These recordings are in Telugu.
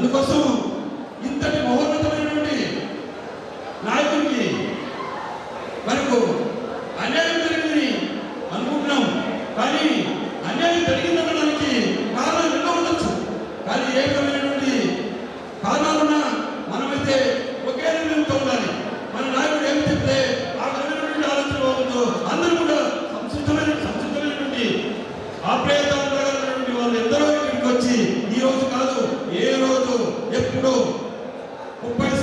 అందుకోసం ఇంతటి మహోన్నతమైనటువంటి నాయకుడికి మనకు అన్యాయం జరిగిందని అనుకుంటున్నాం. కానీ అన్యాయం జరిగిందనడానికి కారణాలు ఎన్నో ఉండొచ్చు. కానీ ఏ విధమైనటువంటి కారణాలున్నా మనమైతే ఒకే నిర్ణయంతో ఉండాలి. మన నాయకుడు ఏమి చెప్తే ఆ విధమైనటువంటి ఆలోచన ఉందో అందరూ కూడా సంసిద్ధమైన సంసిద్ధమైనటువంటి ఆప్యాయత వాళ్ళు ఎందరో ఇక్కడికి వచ్చి quebrou. O pai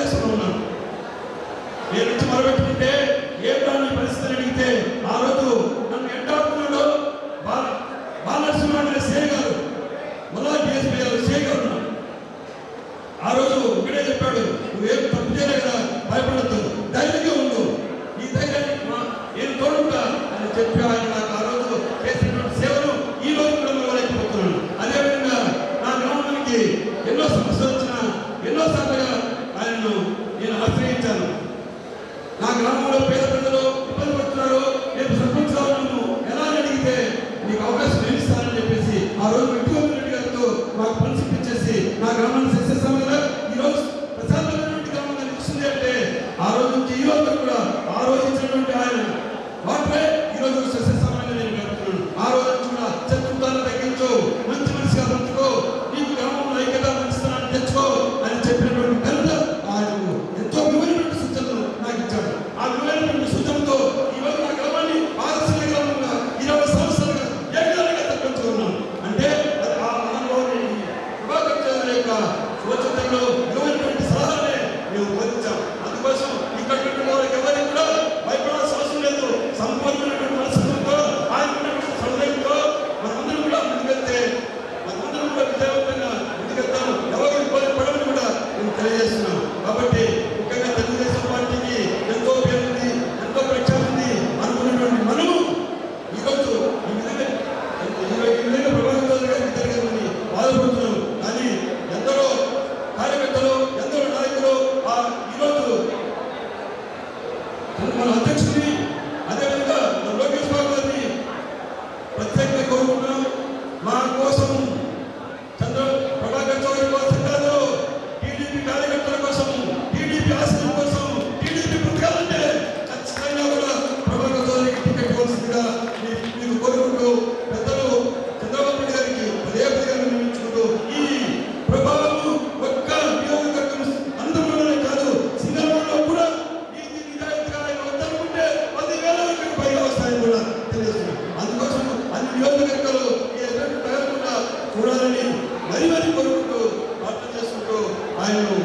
దేశంలో ఉన్నాను నేను వచ్చి ఏ ప్రాణి పరిస్థితిని అడిగితే ఆ రోజు నన్ను ఎంటాడుతున్నాడు బాలనరసింహారావు సే గారు సేగారు ఆ రోజు ఇక్కడే చెప్పాడు నువ్వేం తప్పు చేయలే కదా భయపడద్దు. దైవాన్ని కొరుకుంటూ ప్రార్థన చేసుకుంటూ ఆయనను